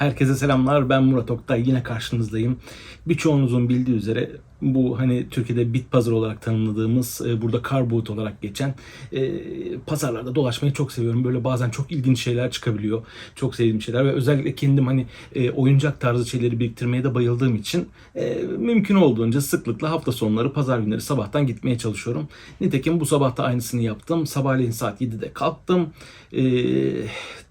Herkese selamlar. Ben Murat Oktay. Yine karşınızdayım. Birçoğunuzun bildiği üzere bu hani Türkiye'de bit pazar olarak tanımladığımız e, burada car olarak geçen e, pazarlarda dolaşmayı çok seviyorum. Böyle bazen çok ilginç şeyler çıkabiliyor. Çok sevdiğim şeyler ve özellikle kendim hani e, oyuncak tarzı şeyleri biriktirmeye de bayıldığım için e, mümkün olduğunca sıklıkla hafta sonları pazar günleri sabahtan gitmeye çalışıyorum. Nitekim bu sabah da aynısını yaptım. Sabahleyin saat 7'de kalktım. E,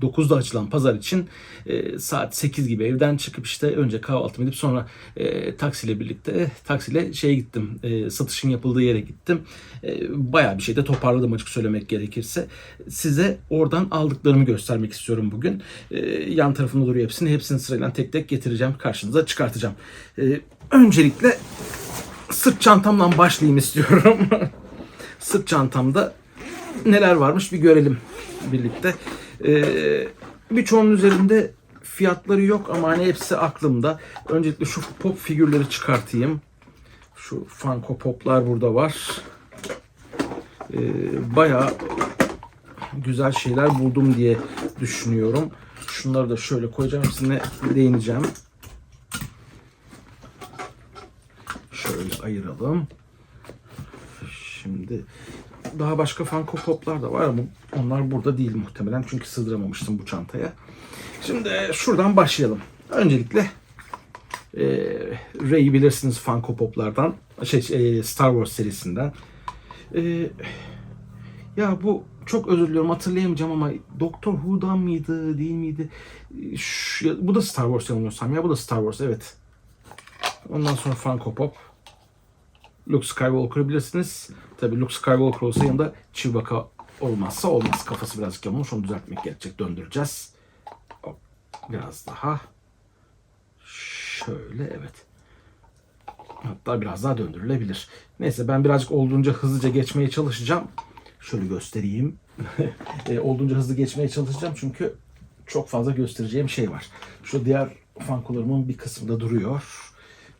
9'da açılan pazar için e, saat 8 gibi evden çıkıp işte önce kahvaltımı edip sonra e, taksiyle birlikte taksiyle şeye gittim. E, satışın yapıldığı yere gittim. E, bayağı bir şey de toparladım açık söylemek gerekirse. Size oradan aldıklarımı göstermek istiyorum bugün. E, yan tarafında duruyor hepsini. Hepsini sırayla tek tek getireceğim. Karşınıza çıkartacağım. E, öncelikle sırt çantamdan başlayayım istiyorum. sırt çantamda neler varmış bir görelim birlikte. Ee, birçoğunun üzerinde fiyatları yok ama hani hepsi aklımda. Öncelikle şu pop figürleri çıkartayım. Şu Funko Pop'lar burada var. Ee, bayağı güzel şeyler buldum diye düşünüyorum. Şunları da şöyle koyacağım. Hepsine değineceğim. Şöyle ayıralım. Şimdi daha başka Funko Pop'lar da var ama onlar burada değil muhtemelen çünkü sığdıramamıştım bu çantaya. Şimdi şuradan başlayalım. Öncelikle e, Rey'i bilirsiniz Funko Pop'lardan, şey e, Star Wars serisinden. E, ya bu çok özür diliyorum hatırlayamayacağım ama Doctor Who'dan mıydı değil miydi? Şu, ya, bu da Star Wars yanılmıyorsam ya bu da Star Wars evet. Ondan sonra Funko Pop. Luke Skywalker bilirsiniz. Tabi Luke Skywalker olsa yanında Chewbacca olmazsa olmaz. Kafası birazcık yamulmuş onu düzeltmek gerekecek. Döndüreceğiz. Biraz daha. Şöyle evet. Hatta biraz daha döndürülebilir. Neyse ben birazcık olduğunca hızlıca geçmeye çalışacağım. Şöyle göstereyim. e, olduğunca hızlı geçmeye çalışacağım çünkü çok fazla göstereceğim şey var. Şu diğer fankolarımın bir kısmı da duruyor.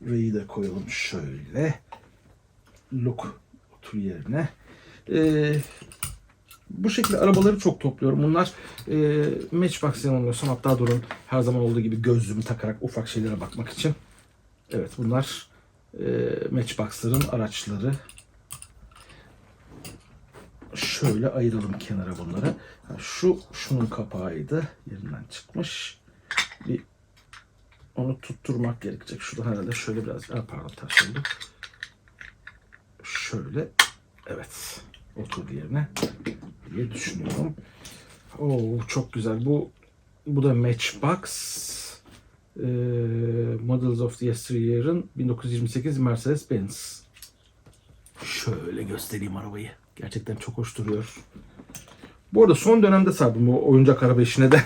Ray'i de koyalım şöyle. Look otur yerine. Ee, bu şekilde arabaları çok topluyorum. Bunlar e, Matchbox yanılmıyorsam hatta durun her zaman olduğu gibi gözlüğümü takarak ufak şeylere bakmak için. Evet bunlar e, Matchbox'ların araçları. Şöyle ayıralım kenara bunları. Şu şunun kapağıydı. Yerinden çıkmış. Bir onu tutturmak gerekecek. Şurada herhalde şöyle biraz ha, pardon ters oldu. Şöyle evet oturdu yerine diye düşünüyorum. Oo çok güzel. Bu bu da Matchbox. Ee, Models of the Yesteryear'ın 1928 Mercedes-Benz. Şöyle göstereyim arabayı. Gerçekten çok hoş duruyor. Bu arada son dönemde sardım bu oyuncak araba işine de.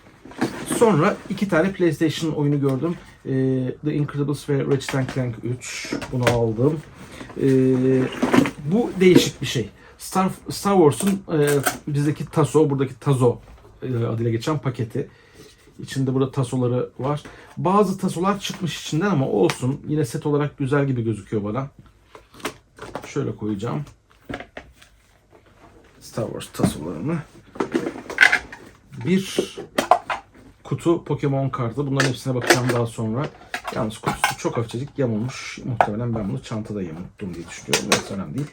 Sonra iki tane PlayStation oyunu gördüm. Ee, The Incredibles ve Ratchet Clank 3. Bunu aldım. Ee, bu değişik bir şey. Star, Star Wars'un e, bizdeki taso, buradaki tazo e, adıyla geçen paketi. İçinde burada tasoları var. Bazı tasolar çıkmış içinden ama olsun. Yine set olarak güzel gibi gözüküyor bana. Şöyle koyacağım. Star Wars tasolarını. Bir kutu Pokemon kartı. Bunların hepsine bakacağım daha sonra. Yalnız kutusu çok hafifçecik yamulmuş. Muhtemelen ben bunu çantada yamulttum diye düşünüyorum. Neyse önemli değil.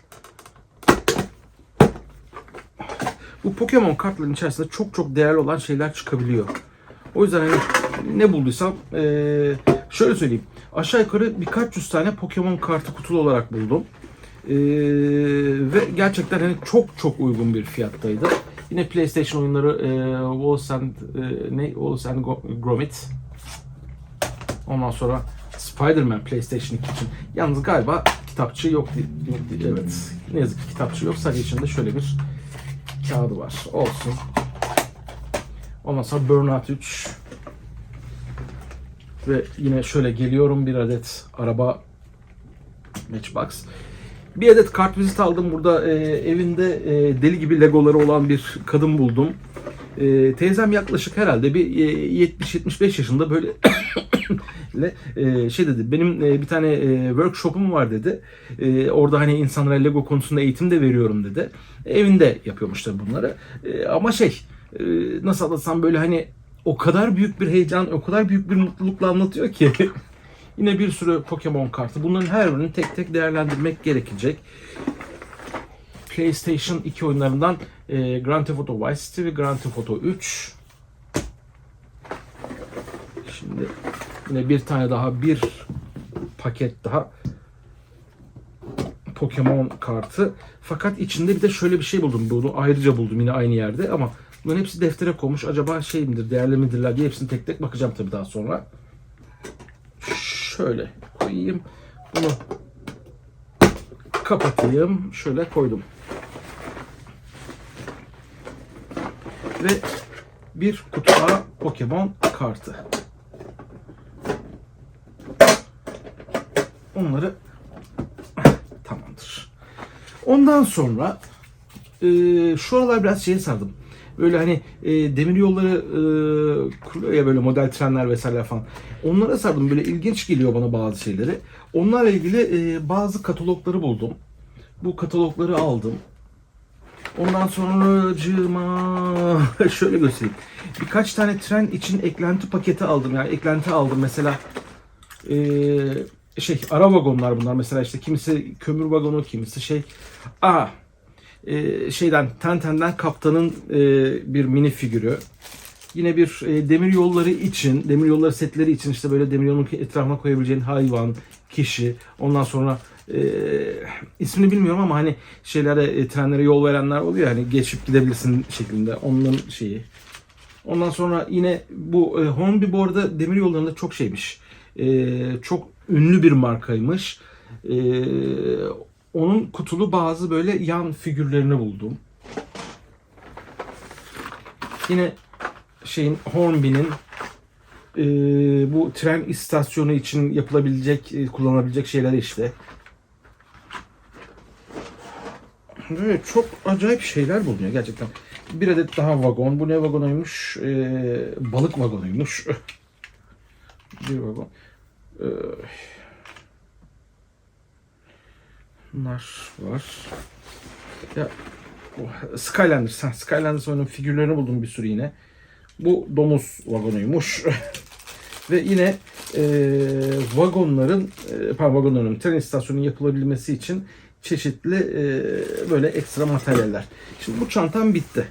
Bu Pokemon kartların içerisinde çok çok değerli olan şeyler çıkabiliyor. O yüzden hani ne bulduysam eee, şöyle söyleyeyim. Aşağı yukarı birkaç yüz tane Pokemon kartı kutulu olarak buldum. Eee, ve gerçekten hani çok çok uygun bir fiyattaydı. Yine PlayStation oyunları eee Wallace and, eee, ne? Wallace and Gromit. Ondan sonra Spider-Man PlayStation 2 için. Yalnız galiba kitapçı yok. Evet. Ne yazık ki kitapçı yok. Sadece içinde şöyle bir kağıdı var. Olsun. Ondan sonra Burnout 3. Ve yine şöyle geliyorum bir adet araba Matchbox. Bir adet kartvizit aldım. Burada e, evinde e, deli gibi legoları olan bir kadın buldum. E, teyzem yaklaşık herhalde bir e, 70-75 yaşında böyle le, e, şey dedi. Benim e, bir tane e, workshop'um var dedi. E, orada hani insanlara Lego konusunda eğitim de veriyorum dedi. Evinde yapıyormuşlar bunları. E, ama şey e, nasıl anlatsam böyle hani o kadar büyük bir heyecan, o kadar büyük bir mutlulukla anlatıyor ki. Yine bir sürü Pokemon kartı. Bunların her birini tek tek değerlendirmek gerekecek. PlayStation 2 oyunlarından e, Grand Theft Auto Vice City ve Grand Theft Auto 3. Şimdi yine bir tane daha bir paket daha Pokemon kartı. Fakat içinde bir de şöyle bir şey buldum. Bunu ayrıca buldum yine aynı yerde ama bunların hepsi deftere konmuş. Acaba şey midir, değerli midirler diye hepsini tek tek bakacağım tabii daha sonra. Şöyle koyayım. Bunu kapatayım. Şöyle koydum. Ve bir kutu Pokemon kartı. Onları tamamdır. Ondan sonra e, şu aralar biraz şeye sardım. Böyle hani e, demir yolları e, kuruluyor ya böyle model trenler vesaire falan. Onlara sardım. Böyle ilginç geliyor bana bazı şeyleri. Onlarla ilgili e, bazı katalogları buldum. Bu katalogları aldım. Ondan sonra cıma şöyle göstereyim. Birkaç tane tren için eklenti paketi aldım. Yani eklenti aldım. Mesela e, şey ara vagonlar bunlar. Mesela işte kimisi kömür vagonu, kimisi şey. Aa e, şeyden Tenten'den kaptanın e, bir mini figürü. Yine bir e, demir yolları için, demir yolları setleri için işte böyle demir yolunun etrafına koyabileceğin hayvan, kişi, ondan sonra e, ismini bilmiyorum ama hani şeylere e, trenlere yol verenler oluyor hani geçip gidebilirsin şeklinde onun şeyi. Ondan sonra yine bu e, Hornby bu arada demir yollarında çok şeymiş. E, çok ünlü bir markaymış. E, onun kutulu bazı böyle yan figürlerini buldum. Yine şeyin Hornby'nin e, bu tren istasyonu için yapılabilecek, e, kullanılabilecek şeyler işte. Evet, çok acayip şeyler bulunuyor gerçekten. Bir adet daha vagon. Bu ne vagonuymuş? Ee, balık vagonuymuş. bir vagon. Ee, bunlar var. Ya Skylanders. Ha, Skylanders oyunun figürlerini buldum bir sürü yine. Bu domuz vagonuymuş. Ve yine e, vagonların, e, vagonların tren istasyonunun yapılabilmesi için çeşitli e, böyle ekstra materyaller. Şimdi bu çantam bitti.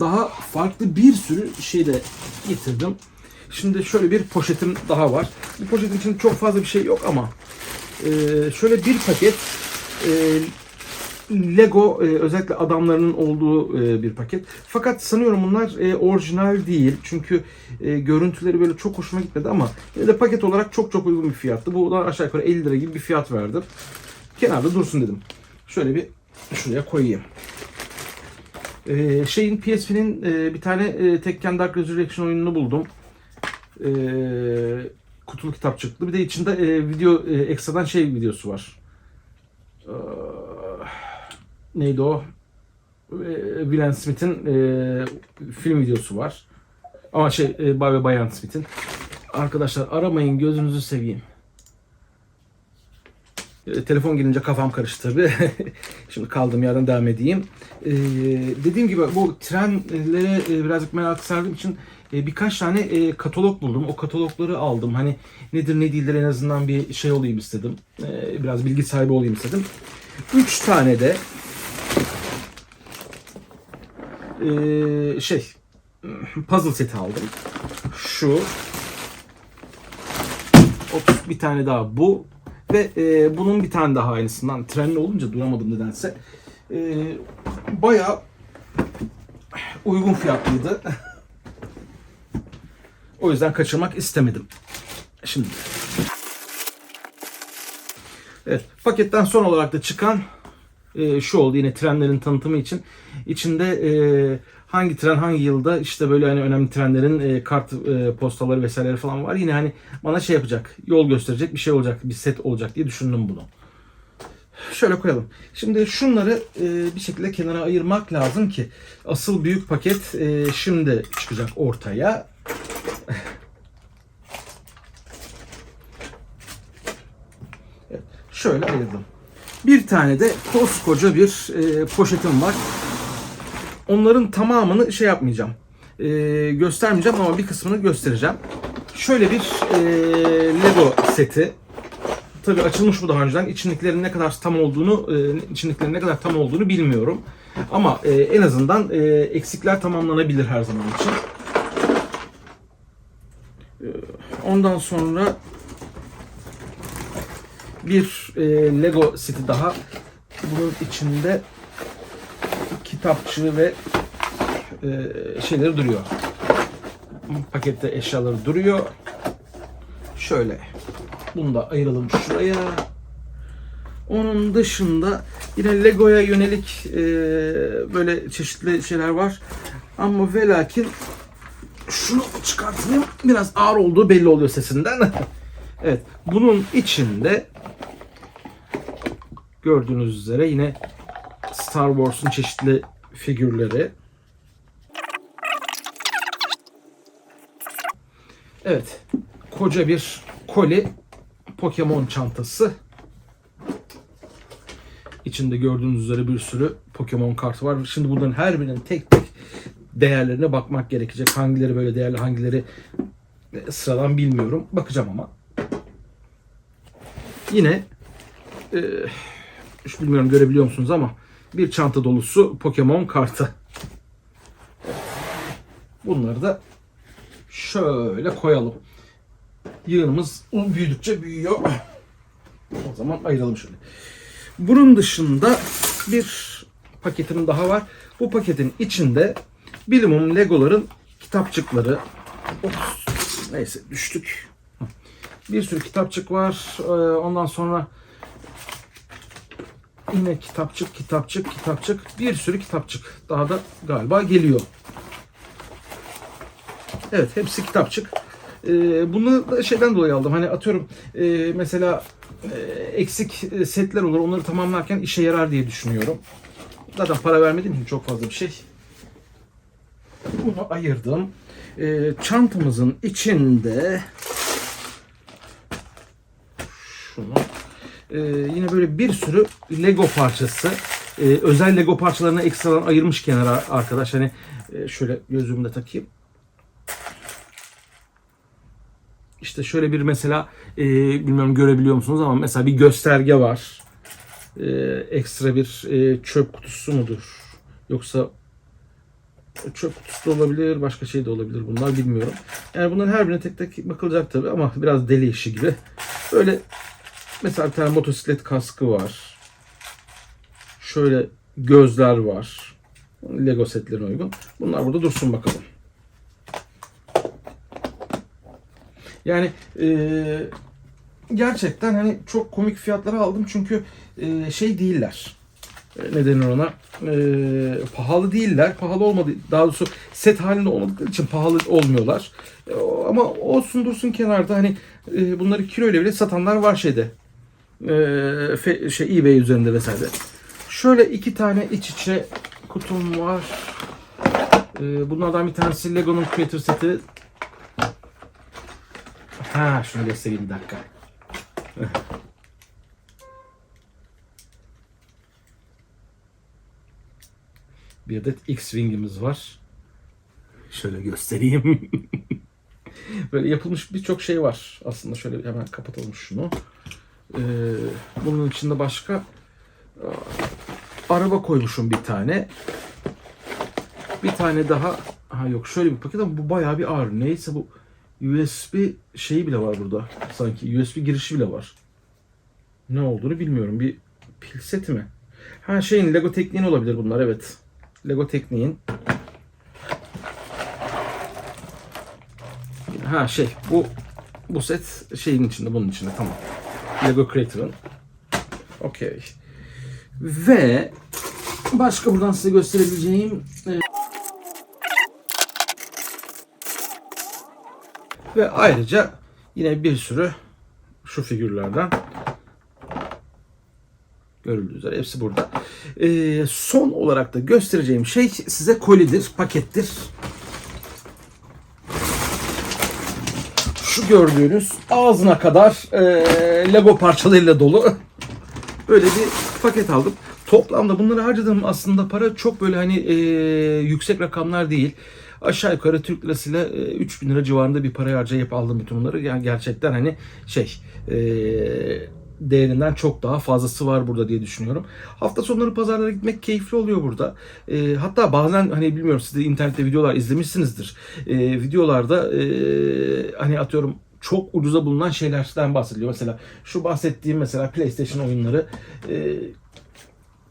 Daha farklı bir sürü şey de getirdim. Şimdi şöyle bir poşetim daha var. Bu poşetin içinde çok fazla bir şey yok ama e, şöyle bir paket e, Lego e, özellikle adamlarının olduğu e, bir paket. Fakat sanıyorum bunlar e, orijinal değil. Çünkü e, görüntüleri böyle çok hoşuma gitmedi ama yine de paket olarak çok çok uygun bir fiyattı. Bu da aşağı yukarı 50 lira gibi bir fiyat verdim. Kenarda dursun dedim. Şöyle bir şuraya koyayım. E, şeyin PSP'nin e, bir tane e, Tekken Dark Resurrection oyununu buldum. E, kutulu kitap çıktı. Bir de içinde e, video e, ekstradan şey videosu var. Eee neydi o? Ee, William Smith'in e, film videosu var. Ama şey e, Bay ve Bayan Smith'in. Arkadaşlar aramayın gözünüzü seveyim. E, telefon gelince kafam karıştı tabi. Şimdi kaldığım yerden devam edeyim. E, dediğim gibi bu trenlere e, birazcık merak sardığım için e, birkaç tane e, katalog buldum. O katalogları aldım. Hani nedir ne değildir en azından bir şey olayım istedim. E, biraz bilgi sahibi olayım istedim. Üç tane de şey puzzle seti aldım. Şu 30 bir tane daha bu ve e, bunun bir tane daha aynısından trenli olunca duramadım nedense. E, bayağı uygun fiyatlıydı. o yüzden kaçırmak istemedim. Şimdi Evet, paketten son olarak da çıkan e, şu oldu yine trenlerin tanıtımı için. İçinde e, hangi tren hangi yılda işte böyle hani önemli trenlerin e, kart e, postaları vesaireleri falan var. Yine hani bana şey yapacak, yol gösterecek bir şey olacak, bir set olacak diye düşündüm bunu. Şöyle koyalım. Şimdi şunları e, bir şekilde kenara ayırmak lazım ki asıl büyük paket e, şimdi çıkacak ortaya. Şöyle ayırdım. Bir tane de koskoca bir e, poşetim var. Onların tamamını şey yapmayacağım. e, göstermeyeceğim ama bir kısmını göstereceğim. Şöyle bir e, Lego seti. Tabii açılmış bu daha önceden. İçindekilerin ne kadar tam olduğunu, e, içindekilerin ne kadar tam olduğunu bilmiyorum. Ama e, en azından e, eksikler tamamlanabilir her zaman için. E, Ondan sonra bir e, Lego seti daha. Bunun içinde kitapçığı ve e, şeyleri duruyor. Pakette eşyaları duruyor. Şöyle. Bunu da ayıralım şuraya. Onun dışında yine Lego'ya yönelik e, böyle çeşitli şeyler var. Ama ve lakin şunu çıkartayım. Biraz ağır olduğu belli oluyor sesinden. evet. Bunun içinde gördüğünüz üzere yine Star Wars'un çeşitli figürleri. Evet. Koca bir koli Pokemon çantası. İçinde gördüğünüz üzere bir sürü Pokemon kartı var. Şimdi bunların her birinin tek tek değerlerine bakmak gerekecek. Hangileri böyle değerli, hangileri sıradan bilmiyorum. Bakacağım ama. Yine e, bilmiyorum görebiliyor musunuz ama bir çanta dolusu Pokemon kartı. Bunları da şöyle koyalım. Yığınımız büyüdükçe büyüyor. O zaman ayıralım şöyle. Bunun dışında bir paketim daha var. Bu paketin içinde bilimum Legoların kitapçıkları. Ops, neyse düştük. Bir sürü kitapçık var. Ee, Ondan sonra yine kitapçık, kitapçık, kitapçık. Bir sürü kitapçık. Daha da galiba geliyor. Evet hepsi kitapçık. Ee, bunu da şeyden dolayı aldım. Hani atıyorum e, mesela e, eksik e, setler olur. Onları tamamlarken işe yarar diye düşünüyorum. Zaten para vermediğim için çok fazla bir şey. Bunu ayırdım. Ee, çantamızın içinde şunu ee, yine böyle bir sürü Lego parçası. Ee, özel Lego parçalarını ekstradan ayırmış kenara arkadaş. Hani e, şöyle gözlüğümü de takayım. İşte şöyle bir mesela e, bilmiyorum görebiliyor musunuz ama mesela bir gösterge var. E, ekstra bir e, çöp kutusu mudur? Yoksa çöp kutusu da olabilir, başka şey de olabilir bunlar bilmiyorum. Yani bunların her birine tek tek bakılacak tabii ama biraz deli işi gibi. Böyle mesela bir tane motosiklet kaskı var. Şöyle gözler var. Lego setlerine uygun. Bunlar burada dursun bakalım. Yani e, gerçekten hani çok komik fiyatlara aldım çünkü e, şey değiller. E, ne denir ona? E, pahalı değiller. Pahalı olmadı. Daha doğrusu set halinde olmadıkları için pahalı olmuyorlar. E, ama olsun dursun kenarda hani e, bunları kilo ile bile satanlar var şeyde. E, şey eBay üzerinde vesaire. Şöyle iki tane iç içe kutum var. E, bunlardan bir tanesi Lego'nun Creator seti. Ha şunu göstereyim bir dakika. Bir adet X-Wing'imiz var. Şöyle göstereyim. Böyle yapılmış birçok şey var. Aslında şöyle hemen kapatalım şunu. Ee, bunun içinde başka araba koymuşum bir tane. Bir tane daha ha yok şöyle bir paket ama bu bayağı bir ağır. Neyse bu USB şeyi bile var burada. Sanki USB girişi bile var. Ne olduğunu bilmiyorum. Bir pil seti mi? Ha şeyin Lego Tekniğin olabilir bunlar evet. Lego Tekniğin. Ha şey bu bu set şeyin içinde bunun içinde tamam. Lego Creator'ın. Okey. Ve başka buradan size gösterebileceğim e, Ve ayrıca yine bir sürü şu figürlerden görüldüğü üzere hepsi burada. Ee, son olarak da göstereceğim şey size kolidir, pakettir. Şu gördüğünüz ağzına kadar e, Lego parçalarıyla dolu böyle bir paket aldım. Toplamda bunları harcadığım aslında para çok böyle hani e, yüksek rakamlar değil. aşağı yukarı Türk lirasıyla e, 3000 lira civarında bir para harcayıp aldım bütün bunları. Yani gerçekten hani şey e, değerinden çok daha fazlası var burada diye düşünüyorum. Hafta sonları pazarlara gitmek keyifli oluyor burada. E, hatta bazen hani bilmiyorum siz de internette videolar izlemişsinizdir. E, videolarda e, hani atıyorum çok ucuza bulunan şeylerden bahsediliyor. Mesela şu bahsettiğim mesela PlayStation oyunları e,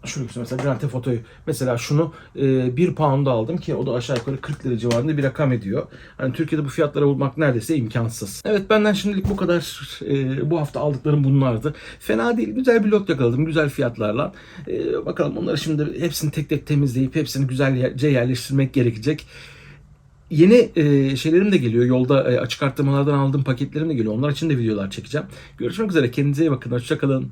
şu lüks mesela Grand Theft Auto'yu mesela şunu e, 1 pound'a aldım ki o da aşağı yukarı 40 lira civarında bir rakam ediyor. Hani Türkiye'de bu fiyatlara bulmak neredeyse imkansız. Evet benden şimdilik bu kadar. E, bu hafta aldıklarım bunlardı. Fena değil. Güzel bir lot yakaladım. Güzel fiyatlarla. E, bakalım onları şimdi hepsini tek tek temizleyip hepsini güzelce yerleştirmek gerekecek. Yeni e, şeylerim de geliyor. Yolda e, açık arttırmalardan aldığım paketlerim de geliyor. Onlar için de videolar çekeceğim. Görüşmek üzere. Kendinize iyi bakın. Hoşçakalın.